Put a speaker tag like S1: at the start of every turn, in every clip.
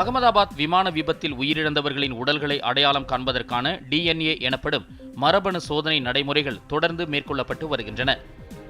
S1: அகமதாபாத் விமான விபத்தில் உயிரிழந்தவர்களின் உடல்களை அடையாளம் காண்பதற்கான டிஎன்ஏ எனப்படும் மரபணு சோதனை நடைமுறைகள் தொடர்ந்து மேற்கொள்ளப்பட்டு வருகின்றன.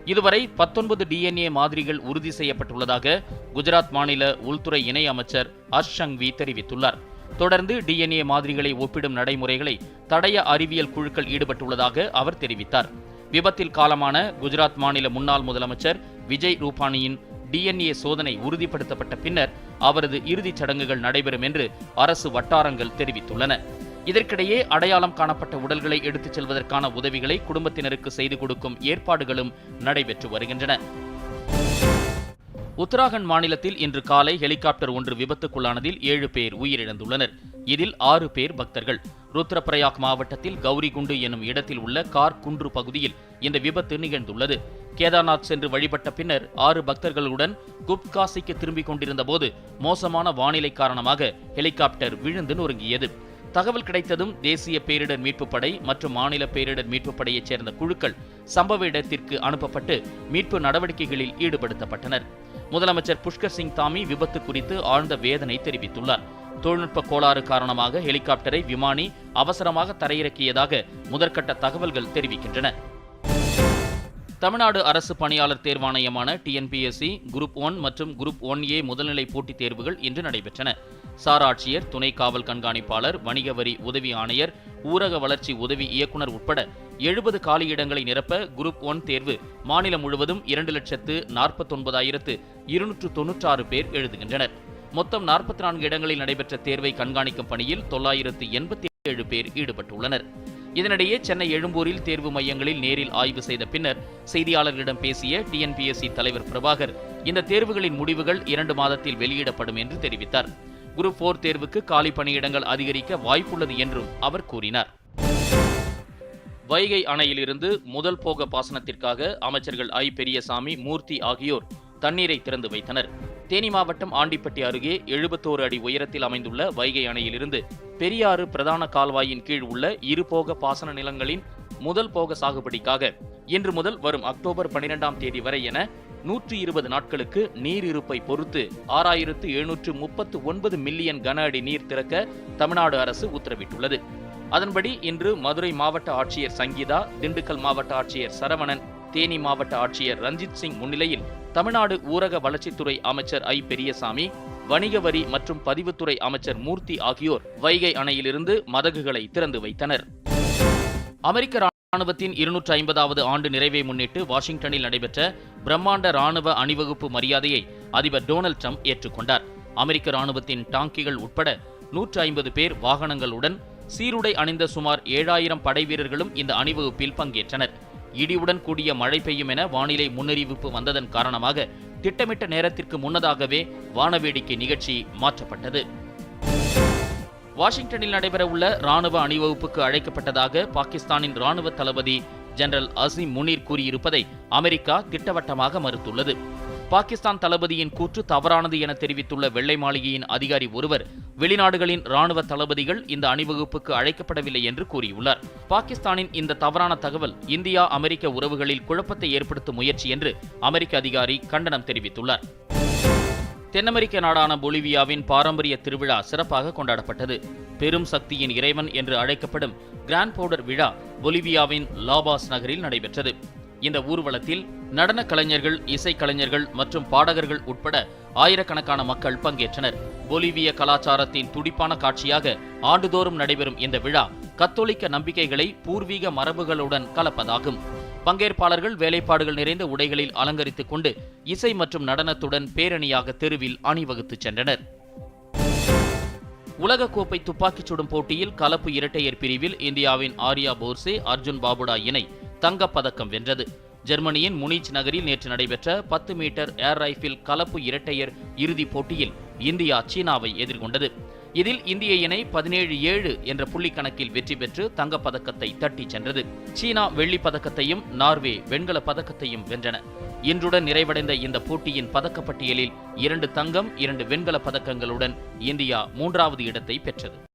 S1: இதுவரை பத்தொன்பது டிஎன்ஏ மாதிரிகள் உறுதி செய்யப்பட்டுள்ளதாக குஜராத் மாநில உள்துறை இணை அமைச்சர் ஹர்ஷ் சங்வி தெரிவித்துள்ளார். தொடர்ந்து டிஎன்ஏ மாதிரிகளை ஒப்பிடும் நடைமுறைகளை தடய அறிவியல் குழுக்கள் ஈடுபட்டுள்ளதாக அவர் தெரிவித்தார். விபத்தில் காலமான குஜராத் மாநில முன்னாள் முதலமைச்சர் விஜய் ரூபானியின் டிஎன்ஏ சோதனை உறுதிப்படுத்தப்பட்ட பின்னர் அவரது இறுதிச் சடங்குகள் நடைபெறும் என்று அரசு வட்டாரங்கள் தெரிவித்துள்ளன. இதற்கிடையே அடையாளம் காணப்பட்ட உடல்களை எடுத்துச் செல்வதற்கான உதவிகளை குடும்பத்தினருக்கு செய்து கொடுக்கும் ஏற்பாடுகளும் நடைபெற்று வருகின்றன. உத்தராகண்ட் மாநிலத்தில் இன்று காலை ஹெலிகாப்டர் ஒன்று விபத்துக்குள்ளானதில் ஏழு பேர் உயிரிழந்துள்ளனர். இதில் ஆறு பேர் பக்தர்கள். ருத்ரபிரயாக் மாவட்டத்தில் கௌரிகுண்டு எனும் இடத்தில் உள்ள கார் குன்று பகுதியில் இந்த விபத்து நிகழ்ந்துள்ளது. கேதார்நாத் சென்று வழிபட்ட பின்னர் ஆறு பக்தர்களுடன் குப்காசிக்கு திரும்பிக் கொண்டிருந்த போது மோசமான வானிலை காரணமாக ஹெலிகாப்டர் விழுந்து நொறுங்கியது. தகவல் கிடைத்ததும் தேசிய பேரிடர் மீட்புப் படை மற்றும் மாநில பேரிடர் மீட்புப் படையைச் சேர்ந்த குழுக்கள் சம்பவ இடத்திற்கு அனுப்பப்பட்டு மீட்பு நடவடிக்கைகளில் ஈடுபடுத்தப்பட்டனர். முதலமைச்சர் புஷ்கர் சிங் தாமி விபத்து குறித்து ஆழ்ந்த வேதனை தெரிவித்துள்ளார். தொழில்நுட்ப கோளாறு காரணமாக ஹெலிகாப்டரை விமானி அவசரமாக தரையிறக்கியதாக முதற்கட்ட தகவல்கள் தெரிவிக்கின்றன. தமிழ்நாடு அரசு பணியாளர் தேர்வாணையமான டிஎன்பிஎஸ்சி குரூப் ஒன் மற்றும் குரூப் ஒன் ஏ முதல்நிலை போட்டித் தேர்வுகள் இன்று நடைபெற்றன. சார் ஆட்சியர் துணை காவல் கண்காணிப்பாளர் வணிக வரி உதவி ஆணையர் ஊரக வளர்ச்சி உதவி இயக்குனர் உட்பட எழுபது காலியிடங்களை நிரப்ப குரூப் ஒன் தேர்வு மாநிலம் முழுவதும் இரண்டு லட்சத்து நாற்பத்தொன்பதாயிரத்து இருநூற்று தொன்னூற்றாறு பேர் எழுதுகின்றனர். மொத்தம் நாற்பத்தி நான்கு இடங்களில் நடைபெற்ற தேர்வை கண்காணிக்கும் பணியில் தொள்ளாயிரத்து எண்பத்தி ஏழு பேர் ஈடுபட்டுள்ளனர். இதனிடையே சென்னை எழும்பூரில் தேர்வு மையங்களில் நேரில் ஆய்வு செய்த பின்னர் செய்தியாளர்களிடம் பேசிய டிஎன்பிஎஸ்சி தலைவர் பிரபாகர் இந்த தேர்வுகளின் முடிவுகள் இரண்டு மாதத்தில் வெளியிடப்படும் என்று தெரிவித்தார். குரூப் போர் தேர்வுக்கு காலி பணியிடங்கள் அதிகரிக்க வாய்ப்புள்ளது என்றும் அவர் கூறினார். வைகை அணையிலிருந்து முதல் போக பாசனத்திற்காக அமைச்சர்கள் ஐ பெரியசாமி மூர்த்தி ஆகியோர் தண்ணீரை திறந்து வைத்தனர். தேனி மாவட்டம் ஆண்டிப்பட்டி அருகே எழுபத்தோரு அடி உயரத்தில் அமைந்துள்ள வைகை அணையிலிருந்து பெரியாறு பிரதான கால்வாயின் கீழ் உள்ள இருபோக பாசன நிலங்களின் முதல் போக சாகுபடிக்காக இன்று முதல் வரும் அக்டோபர் பனிரெண்டாம் தேதி வரை என நூற்றி இருபது நாட்களுக்கு நீர் இருப்பை பொறுத்து ஆறாயிரத்து எழுநூற்று முப்பத்து ஒன்பது மில்லியன் கன அடி நீர் திறக்க தமிழ்நாடு அரசு உத்தரவிட்டுள்ளது. அதன்படி இன்று மதுரை மாவட்ட ஆட்சியர் சங்கீதா திண்டுக்கல் மாவட்ட ஆட்சியர் சரவணன் தேனி மாவட்ட ஆட்சியர் ரஞ்சித் சிங் முன்னிலையில் தமிழ்நாடு ஊரக வளர்ச்சித்துறை அமைச்சர் ஐ பெரியசாமி வணிக வரி மற்றும் பதிவுத்துறை அமைச்சர் மூர்த்தி ஆகியோர் வைகை அணையிலிருந்து மதகுகளை திறந்து வைத்தனர். அமெரிக்க ராணுவத்தின் இருநூற்று ஐம்பதாவது ஆண்டு நிறைவை முன்னிட்டு வாஷிங்டனில் நடைபெற்ற பிரம்மாண்ட ராணுவ அணிவகுப்பு மரியாதையை அதிபர் டொனால்ட் ட்ரம்ப் ஏற்றுக்கொண்டார். அமெரிக்க ராணுவத்தின் டாங்கிகள் உட்பட நூற்று ஐம்பது பேர் வாகனங்களுடன் சீருடை அணிந்த சுமார் ஏழாயிரம் படை வீரர்களும் இந்த அணிவகுப்பில் பங்கேற்றனர். இடியுடன் கூடிய மழை பெய்யும் என வானிலை முன்னறிவிப்பு வந்ததன் காரணமாக திட்டமிட்ட நேரத்திற்கு முன்னதாகவே வானவேடிக்கை நிகழ்ச்சி மாற்றப்பட்டது. வாஷிங்டனில் நடைபெறவுள்ள ராணுவ அணிவகுப்புக்கு அழைக்கப்பட்டதாக பாகிஸ்தானின் ராணுவ தளபதி ஜெனரல் அசிம் முனீர் கூறியிருப்பதை அமெரிக்கா திட்டவட்டமாக மறுத்துள்ளது. பாகிஸ்தான் தளபதியின் கூற்று தவறானது என தெரிவித்துள்ள வெள்ளை மாளிகையின் அதிகாரி ஒருவர் வெளிநாடுகளின் ராணுவ தளபதிகள் இந்த அணிவகுப்புக்கு அழைக்கப்படவில்லை என்று கூறியுள்ளார். பாகிஸ்தானின் இந்த தவறான தகவல் இந்தியா அமெரிக்க உறவுகளில் குழப்பத்தை ஏற்படுத்தும் முயற்சி என்று அமெரிக்க அதிகாரி கண்டனம் தெரிவித்துள்ளார். தென்னமெரிக்க நாடான பொலிவியாவின் பாரம்பரிய திருவிழா சிறப்பாக கொண்டாடப்பட்டது. பெரும் சக்தியின் இறைவன் என்று அழைக்கப்படும் கிராண்ட் பவுடர் விழா பொலிவியாவின் லாபாஸ் நகரில் நடைபெற்றது. இந்த ஊர்வலத்தில் நடன கலைஞர்கள் இசைக்கலைஞர்கள் மற்றும் பாடகர்கள் உட்பட ஆயிரக்கணக்கான மக்கள் பங்கேற்றனர். பொலிவிய கலாச்சாரத்தின் துடிப்பான காட்சியாக ஆண்டுதோறும் நடைபெறும் இந்த விழா கத்தோலிக்க நம்பிக்கைகளை பூர்வீக மரபுகளுடன் கலப்பதாகும். பங்கேற்பாளர்கள் வேலைப்பாடுகள் நிறைந்த உடைகளில் அலங்கரித்துக் கொண்டு இசை மற்றும் நடனத்துடன் பேரணியாக தெருவில் அணிவகுத்துச் சென்றனர். உலகக்கோப்பை துப்பாக்கிச் சுடும் போட்டியில் கலப்பு இரட்டையர் பிரிவில் இந்தியாவின் ஆர்யா போர்சே அர்ஜுன் பாபுடா இணை தங்கப்பதக்கம் வென்றது. ஜெர்மனியின் முனிச் நகரில் நேற்று நடைபெற்ற பத்து மீட்டர் ஏர் ரைஃபிள் கலப்பு இரட்டையர் இறுதிப் போட்டியில் இந்தியா சீனாவை எதிர்கொண்டது. இதில் இந்திய இணை பதினேழு ஏழு என்ற புள்ளி கணக்கில் வெற்றி பெற்று தங்கப்பதக்கத்தை தட்டிச் சென்றது. சீனா வெள்ளிப் பதக்கத்தையும் நார்வே வெண்கலப் பதக்கத்தையும் வென்றன. இன்றுடன் நிறைவடைந்த இந்த போட்டியின் பதக்கப்பட்டியலில் இரண்டு தங்கம் இரண்டு வெண்கலப் பதக்கங்களுடன் இந்தியா மூன்றாவது இடத்தை பெற்றது.